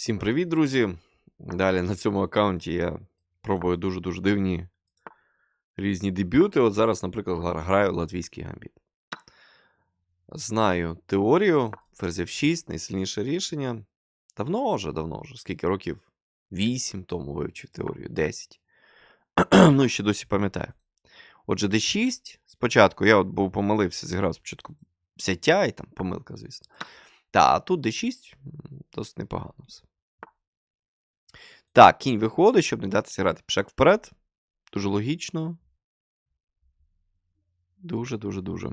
Всім привіт, друзі! Далі на цьому аккаунті я пробую дуже-дуже дивні різні дебюти. От зараз, наприклад, граю латвійський гамбіт. Знаю теорію, ферзь F6, найсильніше рішення. Давно вже, давно вже. Скільки років? 8 тому вивчив теорію, 10. ну і ще досі пам'ятаю. Отже, D6. Спочатку я от був помилився, зіграв спочатку взяття і там помилка, звісно. Та, а тут D6 досить непогано все. Так, кінь виходить, щоб не дати зіграти пішак вперед. Дуже логічно. Дуже, дуже, дуже.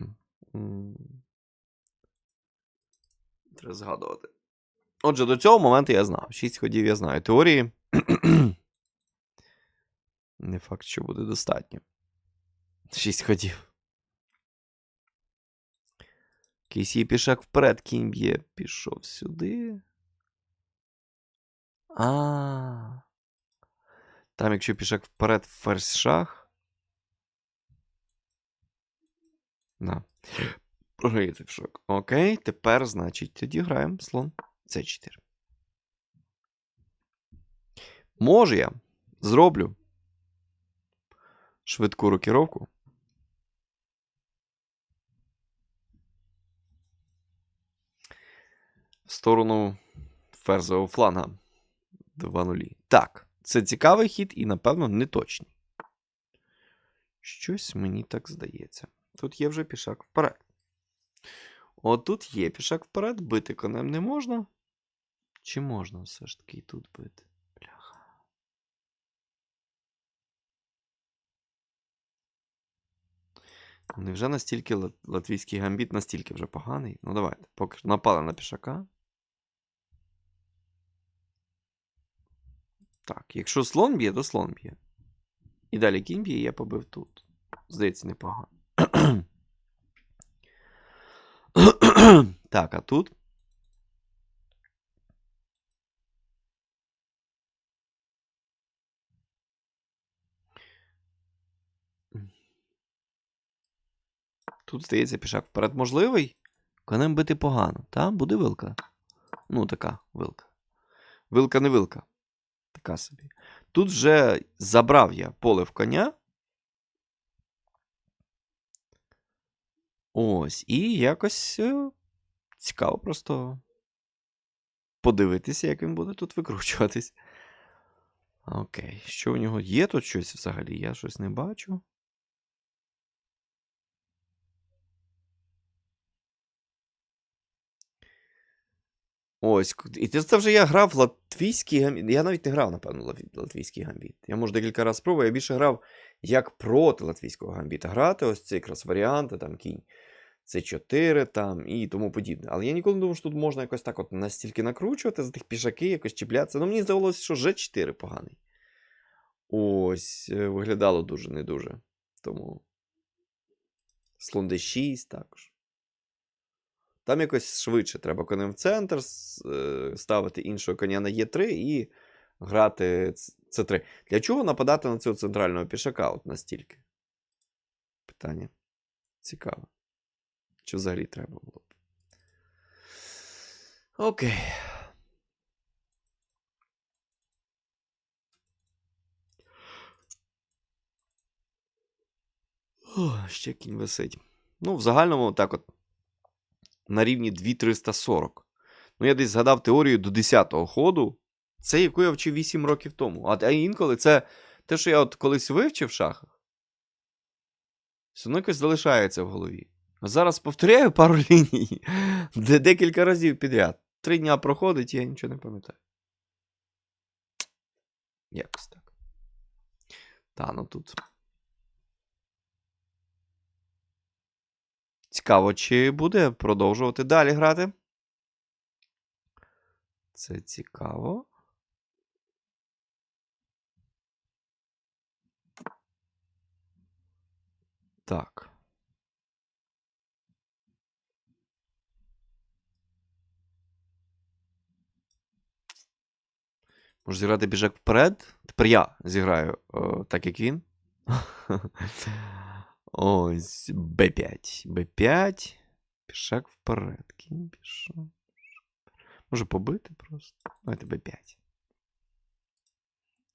Треба згадувати. Отже, до цього моменту я знав. Шість ходів я знаю теорії. Не факт, що буде достатньо. Шість ходів. Кейсі пішак вперед, кінь б'є, пішов сюди. А. Там, якщо пішак вперед, ферзь шах. На. Програє цей пішак. Окей, тепер, значить, тоді граємо слон С4. Може я зроблю швидку рокіровку. В сторону ферзового фланга. 2-0. Так, це цікавий хід і, напевно, неточний. Щось мені так здається. Тут є вже пішак вперед. От тут є пішак вперед, бити конем не можна. Чи можна все ж таки тут бити? Бляха. Невже настільки лат- латвійський гамбіт настільки вже поганий? Ну давайте. Поки напали на пішака. Так, якщо слон б'є, то слон б'є. І далі кінь б'є, я побив тут. Здається, непогано. так, а тут. Тут, здається, пішак вперед можливий. Конем бити погано. Там буде вилка. Ну, така вилка. Вилка не вилка. Така собі. Тут вже забрав я поле в коня. Ось. І якось е, цікаво просто подивитися, як він буде тут викручуватись. Окей. Що у нього є тут щось взагалі? Я щось не бачу. Ось, і це вже я грав латвійський гамбіт. Я навіть не грав, напевно, латвійський гамбіт. Я може декілька разів спробував, я більше грав як проти латвійського гамбіта. Грати ось ці якраз варіанти, там кінь С4 там і тому подібне. Але я ніколи не думав, що тут можна якось так от настільки накручувати за тих пішаки, якось чіплятися. Ну, мені здавалося, що Ж4 поганий. Ось, е, виглядало дуже не дуже. Тому. Слон Д6 також. Там якось швидше треба конем в центр, е, ставити іншого коня на Е3 і грати С3. Для чого нападати на цього центрального пішака от настільки? Питання. Цікаве. Чи взагалі треба було б? Окей. О, ще кінь висить. Ну, в загальному так от на рівні 2340. Ну, я десь згадав теорію до 10-го ходу. Це яку я вчив 8 років тому. А, інколи це те, що я от колись вивчив в шахах, все одно якось залишається в голові. А зараз повторяю пару ліній, де декілька разів підряд. Три дня проходить, і я нічого не пам'ятаю. Якось так. Та, ну тут. Цікаво, чи буде продовжувати далі грати. Це цікаво. Так. Може зіграти біжак вперед? Тепер я зіграю о, так, як він. Ось Б5. Б5. Пішак вперед. Кінь. Може побити просто. Давайте Б5.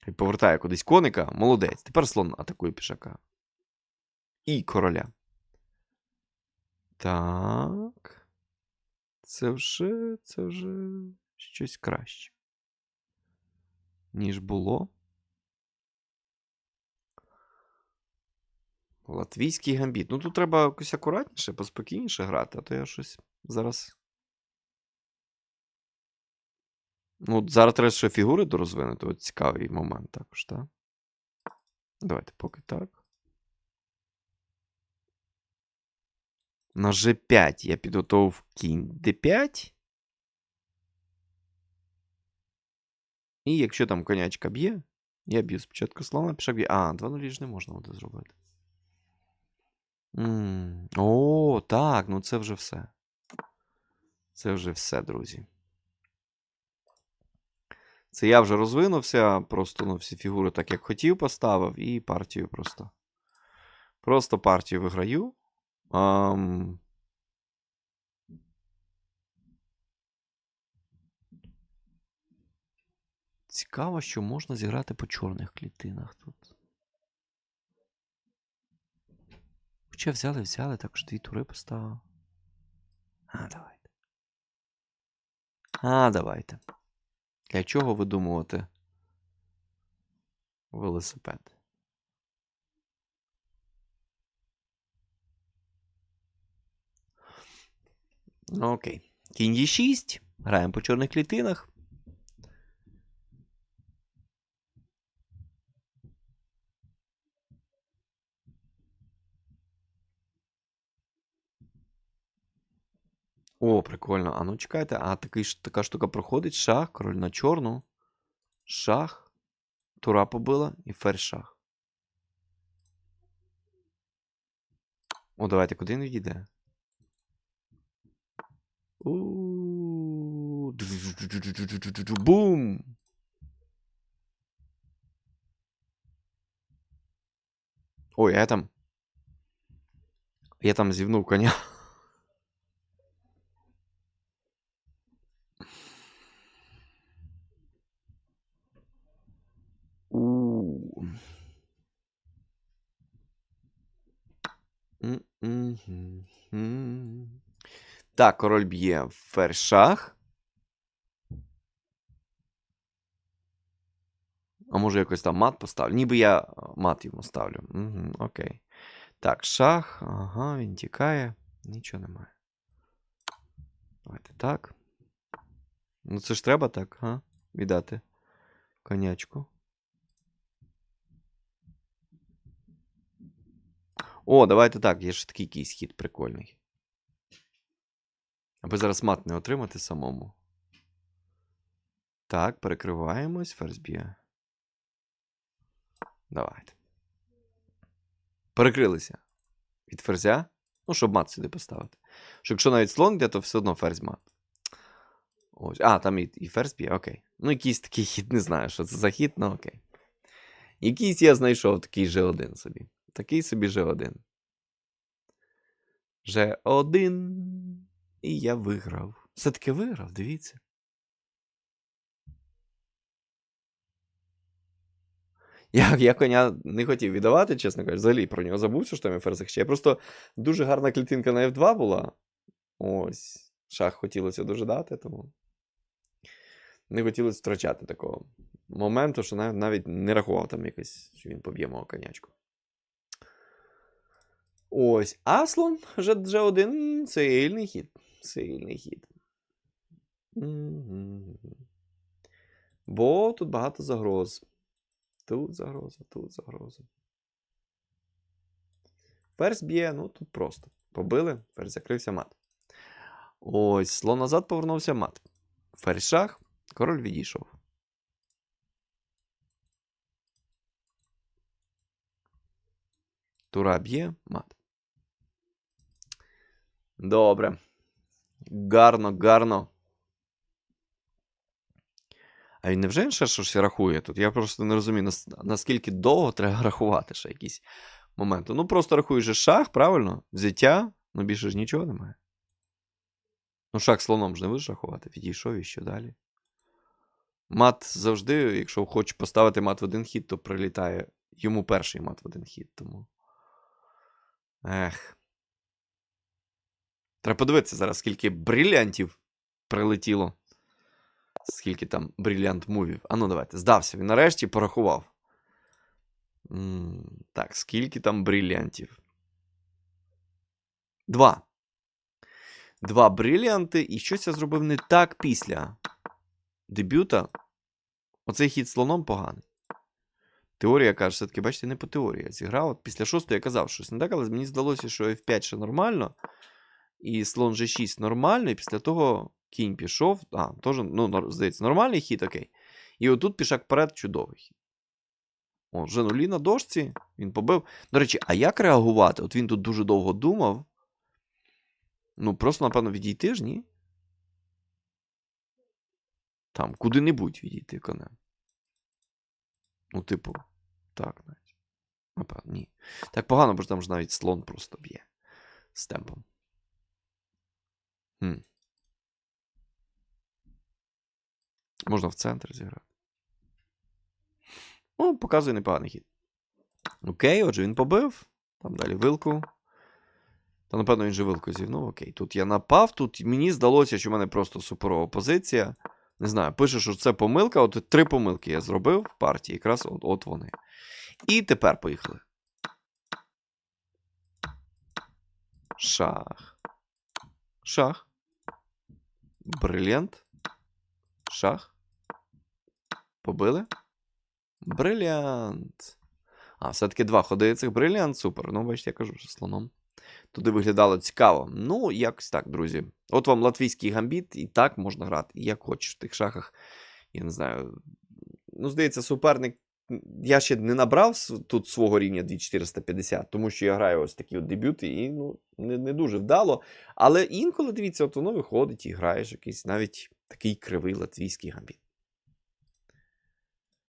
І повертає кудись коника. Молодець. Тепер слон атакує пішака. І короля. Так. Це вже. Це вже щось краще. Ніж було. Латвійський гамбіт. Ну тут треба якось акуратніше, поспокійніше грати, а то я щось зараз. Ну, зараз треба ще фігури дорозвинути. От цікавий момент також, так? Давайте поки так. На G5 я підготував кінь D5. І якщо там конячка б'є, я б'ю спочатку слона, пішак б'є. А, 2 нулі ж не можна буде зробити. М, О, так, ну це вже все. Це вже все, друзі. Це я вже розвинувся, просто ну, всі фігури так, як хотів, поставив, і партію просто. Просто партію виграю. Ам... Цікаво, що можна зіграти по чорних клітинах тут. Хоча взяли, взяли, також дві тури поставив. А, давайте. А, давайте. Для чого видумувати велосипед? Ну, окей. Кінь є 6. Граємо по чорних клітинах. О, прикольно. А ну чекайте, а такий, така штука проходить. Шах, король на чорну. Шах. Тура побила і ферзь шах. О, давайте, куди він відійде? Бум! Ой, я там. Я там зівнув коня. Так, король б'є ферзь шах. А може якось там мат поставлю? Ніби я е, мат йому ставлю. Угу, окей. Так, шах. Ага, він тікає. Нічого немає. Давайте так. Ну це ж треба так, га? Віддати конячку. О, давайте так, є ж такий якийсь хід прикольний. Аби зараз мат не отримати самому. Так, перекриваємось, ферзь б'є. Давайте. Перекрилися. Від ферзя. Ну, щоб мат сюди поставити. Що якщо навіть слон йде, то все одно ферзь мат. Ось. А, там і, і ферзь б'є, окей. Ну, якийсь такий хід, не знаю, що це за хід, ну окей. Якийсь я знайшов такий G1 собі. Такий собі G1. G1. І я виграв. Все-таки виграв, дивіться. Я, я коня не хотів віддавати, чесно кажучи, взагалі про нього забувся, що там є ферзь ще. Просто дуже гарна клітинка на F2 була. Ось. Шах хотілося дуже дати, тому. Не хотілося втрачати такого моменту, що навіть, навіть не рахував там якось, що він поб'є мого конячку. Ось. Аслон вже, вже один сильний хід. Сильний хід. Бо тут багато загроз. Тут загроза, тут загроза. Ферзь б'є, ну тут просто. Побили, ферзь закрився мат. Ось, слон назад повернувся мат. Ферзь шах, король відійшов. Тура б'є, мат. Добре. Гарно, гарно. А він невже він ще щось рахує тут? Я просто не розумію, наскільки довго треба рахувати ще якісь моменти. Ну, просто рахуєш шах, правильно? Взяття, ну більше ж нічого немає. Ну, шах слоном ж не будеш рахувати. Відійшов і що далі. Мат завжди, якщо хоче поставити мат в один хід, то прилітає йому перший мат в один хід. Тому. Ех. Треба подивитися зараз, скільки брилянтів прилетіло. Скільки там брилянт мувів. А ну давайте. Здався. Він нарешті порахував. М, Так, скільки там брилянтів? Два. Два брилянти. І щось я зробив не так після дебюта. Оцей хід слоном поганий. Теорія каже, все-таки, бачите, не по теорії. Я зіграв. От після шостої я казав, щось не так, але мені здалося, що F5 ще нормально. І слон G6 нормально, і після того кінь пішов. А, теж, ну, здається, нормальний хід, окей. І отут пішак вперед, чудовий хід. О, вже нулі на дошці. Він побив. До речі, а як реагувати? От він тут дуже довго думав. Ну, просто, напевно, відійти ж, ні? Там, куди-небудь відійти конем. Ну, типу, так, навіть. Напевно, ні. Так погано, бо ж там ж навіть слон просто б'є з темпом. Хм. Можна в центр зіграти. Ну, показує непоганий хід. Окей, отже, він побив. Там далі вилку. Та, напевно, він же вилку зівнув. Окей. Тут я напав. Тут мені здалося, що в мене просто суперова позиція. Не знаю, пише, що це помилка. От три помилки я зробив в партії. Якраз от, от вони. І тепер поїхали. Шах. Шах. Брилянт. Шах. Побили. Брилянт. А, все-таки два ходи цих брилянт. Супер. Ну, бачите, я кажу, що слоном. Туди виглядало цікаво. Ну, якось так, друзі. От вам латвійський гамбіт, і так можна грати, як хочеш в тих шахах. Я не знаю. Ну, здається, суперник. Я ще не набрав тут свого рівня 2450, тому що я граю ось такі от дебюти, і ну, не, не дуже вдало. Але інколи, дивіться, от воно виходить і граєш якийсь навіть такий кривий латвійський гамбіт.